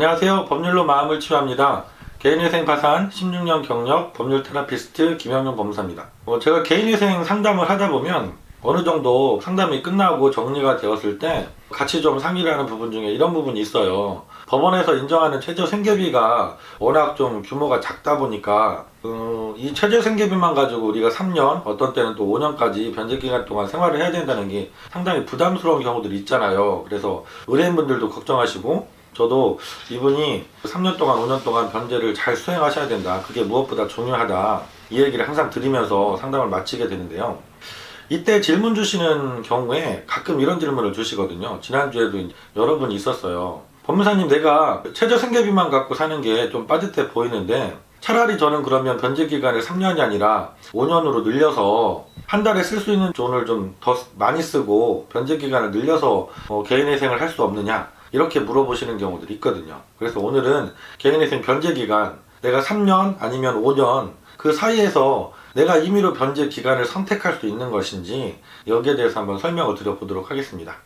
안녕하세요. 법률로 마음을 치유합니다. 개인회생 파산 16년 경력 법률 테라피스트 김영용 법무사입니다. 어, 제가 개인회생 상담을 하다 보면 어느 정도 상담이 끝나고 정리가 되었을 때 같이 좀 상의를 하는 부분 중에 이런 부분이 있어요. 법원에서 인정하는 최저 생계비가 워낙 좀 규모가 작다 보니까 어, 이 최저 생계비만 가지고 우리가 3년 어떤 때는 또 5년까지 변제 기간 동안 생활을 해야 된다는 게 상당히 부담스러운 경우들이 있잖아요. 그래서 의뢰인분들도 걱정하시고 저도 이분이 3년 동안 5년 동안 변제를 잘 수행하셔야 된다. 그게 무엇보다 중요하다. 이 얘기를 항상 드리면서 상담을 마치게 되는데요. 이때 질문 주시는 경우에 가끔 이런 질문을 주시거든요. 지난주에도 여러 분이 있었어요. 법무사님 내가 최저 생계비만 갖고 사는 게 좀 빠듯해 보이는데 차라리 저는 그러면 변제 기간을 3년이 아니라 5년으로 늘려서 한 달에 쓸 수 있는 돈을 좀 더 많이 쓰고 변제 기간을 늘려서 어, 개인 회생을 할 수 없느냐 이렇게 물어보시는 경우들이 있거든요. 그래서 오늘은 개인회생 변제 기간 내가 3년 아니면 5년 그 사이에서 내가 임의로 변제 기간을 선택할 수 있는 것인지 여기에 대해서 한번 설명을 드려보도록 하겠습니다.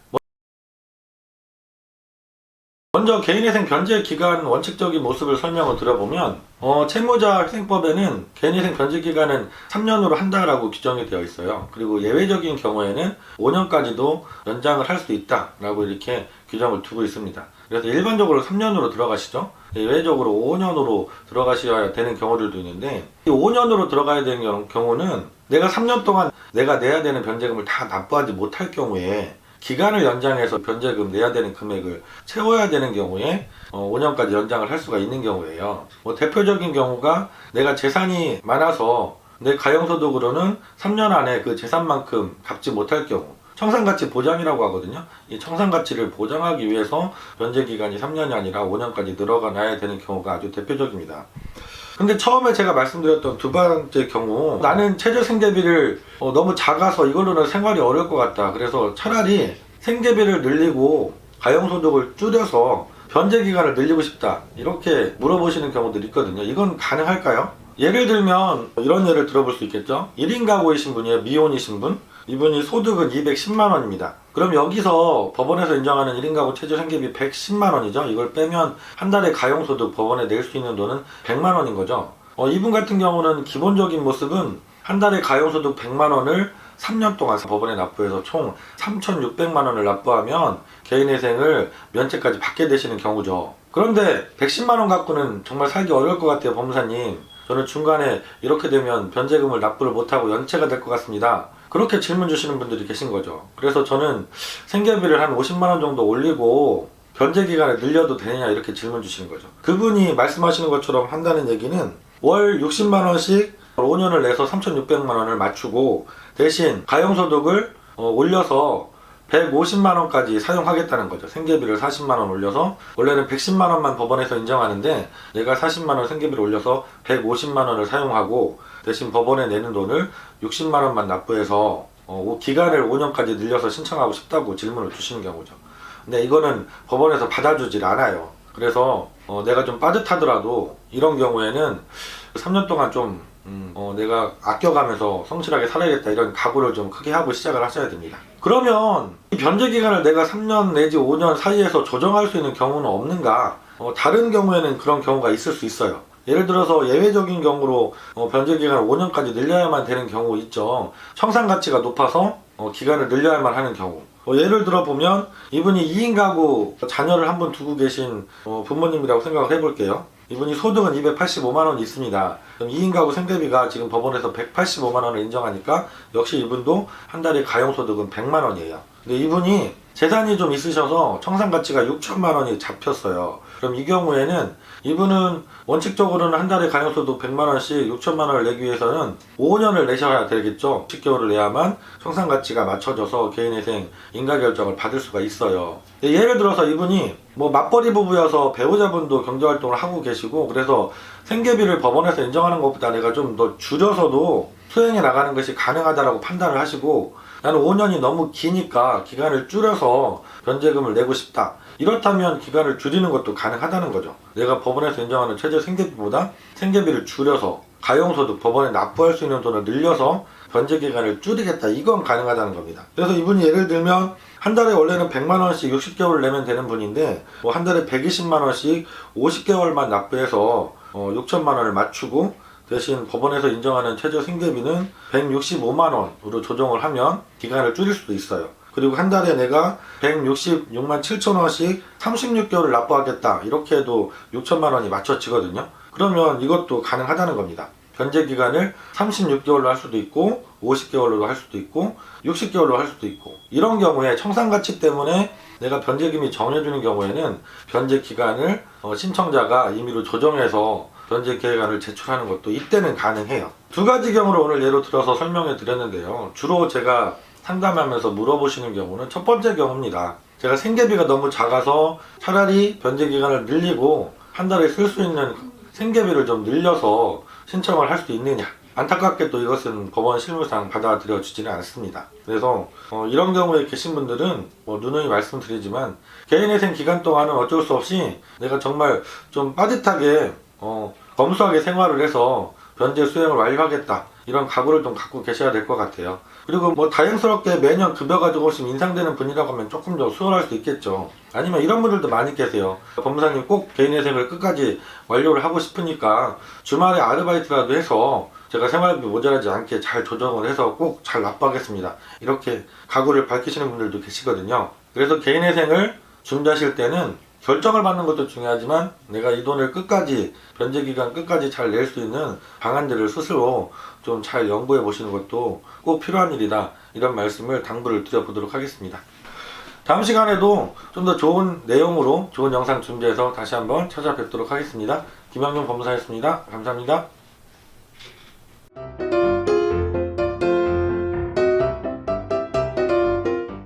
먼저 개인회생 변제 기간 원칙적인 모습을 설명을 드려보면 어, 채무자 회생법에는 개인회생 변제 기간은 3년으로 한다라고 규정이 되어 있어요. 그리고 예외적인 경우에는 5년까지도 연장을 할 수 있다라고 이렇게 규정을 두고 있습니다. 그래서 일반적으로 3년으로 들어가시죠. 예외적으로 5년으로 들어가셔야 되는 경우들도 있는데 이 5년으로 들어가야 되는 경우- 경우는 내가 3년 동안 내가 내야 되는 변제금을 다 납부하지 못할 경우에 기간을 연장해서 변제금 내야 되는 금액을 채워야 되는 경우에 어, 5년까지 연장을 할 수가 있는 경우예요. 뭐 대표적인 경우가 내가 재산이 많아서 내 가용소득으로는 3년 안에 그 재산만큼 갚지 못할 경우 청산가치 보장이라고 하거든요. 이 청산가치를 보장하기 위해서 변제 기간이 3년이 아니라 5년까지 늘어가야 되는 경우가 아주 대표적입니다. 근데 처음에 제가 말씀드렸던 두 번째 경우 나는 최저 생계비를 어, 너무 작아서 이걸로는 생활이 어려울 것 같다. 그래서 차라리 생계비를 늘리고 가용소득을 줄여서 변제 기간을 늘리고 싶다. 이렇게 물어보시는 경우들이 있거든요. 이건 가능할까요? 예를 들면 이런 예를 들어볼 수 있겠죠. 1인 가구이신 분이에요. 미혼이신 분. 이분이 소득은 210만 원입니다. 그럼 여기서 법원에서 인정하는 1인 가구 최저 생계비 110만 원이죠. 이걸 빼면 한 달에 가용소득 법원에 낼 수 있는 돈은 100만 원인 거죠. 어, 이분 같은 경우는 기본적인 모습은 한 달에 가용소득 100만 원을 3년 동안 법원에 납부해서 총 3,600만 원을 납부하면 개인회생을 면책까지 받게 되시는 경우죠. 그런데 110만 원 갖고는 정말 살기 어려울 것 같아요, 법무사님. 저는 중간에 이렇게 되면 변제금을 납부를 못하고 연체가 될 것 같습니다. 그렇게 질문 주시는 분들이 계신 거죠. 그래서 저는 생계비를 한 50만 원 정도 올리고 변제 기간을 늘려도 되느냐 이렇게 질문 주시는 거죠. 그분이 말씀하시는 것처럼 한다는 얘기는 월 60만 원씩 5년을 내서 3,600만 원을 맞추고 대신 가용소득을 어, 올려서 150만 원까지 사용하겠다는 거죠. 생계비를 40만 원 올려서 원래는 110만 원만 법원에서 인정하는데 내가 40만 원 생계비를 올려서 150만 원을 사용하고 대신 법원에 내는 돈을 60만 원만 납부해서 어, 기간을 5년까지 늘려서 신청하고 싶다고 질문을 주시는 경우죠. 근데 이거는 법원에서 받아주질 않아요. 그래서 어, 내가 좀 빠듯하더라도 이런 경우에는 3년 동안 좀 음, 어, 내가 아껴가면서 성실하게 살아야겠다 이런 각오를 좀 크게 하고 시작을 하셔야 됩니다. 그러면 이 변제 기간을 내가 3년 내지 5년 사이에서 조정할 수 있는 경우는 없는가? 어, 다른 경우에는 그런 경우가 있을 수 있어요. 예를 들어서 예외적인 경우로 어, 변제 기간을 5년까지 늘려야만 되는 경우 있죠. 청산 가치가 높아서 어, 기간을 늘려야만 하는 경우. 어, 예를 들어 보면 이분이 2인 가구 자녀를 한 분 두고 계신 어, 부모님이라고 생각을 해볼게요. 이분이 소득은 285만 원 있습니다. 그럼 2인 가구 생계비가 지금 법원에서 185만 원을 인정하니까 역시 이분도 한 달에 가용소득은 100만 원이에요. 근데 이분이 재산이 좀 있으셔서 청산 가치가 6천만 원이 잡혔어요. 그럼 이 경우에는 이분은 원칙적으로는 한 달에 가용소득 100만 원씩 6천만 원을 내기 위해서는 5년을 내셔야 되겠죠. 10개월을 내야만 청산 가치가 맞춰져서 개인회생 인가 결정을 받을 수가 있어요. 예를 들어서 이분이 뭐 맞벌이 부부여서 배우자분도 경제 활동을 하고 계시고 그래서 생계비를 법원에서 인정하는 것보다 내가 좀 더 줄여서도 수행해 나가는 것이 가능하다라고 판단을 하시고 나는 5년이 너무 기니까 기간을 줄여서 변제금을 내고 싶다. 이렇다면 기간을 줄이는 것도 가능하다는 거죠. 내가 법원에서 인정하는 최저 생계비보다 생계비를 줄여서 가용소득 법원에 납부할 수 있는 돈을 늘려서 변제 기간을 줄이겠다. 이건 가능하다는 겁니다. 그래서 이분이 예를 들면 한 달에 원래는 100만 원씩 60개월 내면 되는 분인데 뭐 한 달에 120만 원씩 50개월만 납부해서 어, 6천만 원을 맞추고 대신 법원에서 인정하는 최저 생계비는 165만 원으로 조정을 하면 기간을 줄일 수도 있어요. 그리고 한 달에 내가 166만 7천 원씩 36개월을 납부하겠다. 이렇게 해도 6천만 원이 맞춰지거든요. 그러면 이것도 가능하다는 겁니다. 변제 기간을 36개월로 할 수도 있고 50개월로도 할 수도 있고 60개월로 할 수도 있고 이런 경우에 청산 가치 때문에 내가 변제금이 정해주는 경우에는 변제 기간을 어, 신청자가 임의로 조정해서 변제 계획안을 제출하는 것도 이때는 가능해요. 두 가지 경우를 오늘 예로 들어서 설명해 드렸는데요. 주로 제가 상담하면서 물어보시는 경우는 첫 번째 경우입니다. 제가 생계비가 너무 작아서 차라리 변제 기간을 늘리고 한 달에 쓸 수 있는 생계비를 좀 늘려서 신청을 할 수 있느냐. 안타깝게도 이것은 법원 실무상 받아들여 주지는 않습니다. 그래서 어, 이런 경우에 계신 분들은 뭐 누누이 말씀드리지만 개인회생 기간 동안은 어쩔 수 없이 내가 정말 좀 빠듯하게 어, 검소하게 생활을 해서 변제 수행을 완료하겠다 이런 각오를 좀 갖고 계셔야 될 것 같아요. 그리고 뭐 다행스럽게 매년 급여가 조금씩 인상되는 분이라고 하면 조금 더 수월할 수 있겠죠. 아니면 이런 분들도 많이 계세요. 법무사님 꼭 개인회생을 끝까지 완료를 하고 싶으니까 주말에 아르바이트라도 해서 제가 생활비 모자라지 않게 잘 조정을 해서 꼭 잘 납부하겠습니다. 이렇게 각오를 밝히시는 분들도 계시거든요. 그래서 개인회생을 준비하실 때는 결정을 받는 것도 중요하지만 내가 이 돈을 끝까지 변제 기간 끝까지 잘 낼 수 있는 방안들을 스스로 좀 잘 연구해 보시는 것도 꼭 필요한 일이다 이런 말씀을 당부를 드려보도록 하겠습니다. 다음 시간에도 좀 더 좋은 내용으로 좋은 영상 준비해서 다시 한번 찾아뵙도록 하겠습니다. 김영준 법무사였습니다. 감사합니다.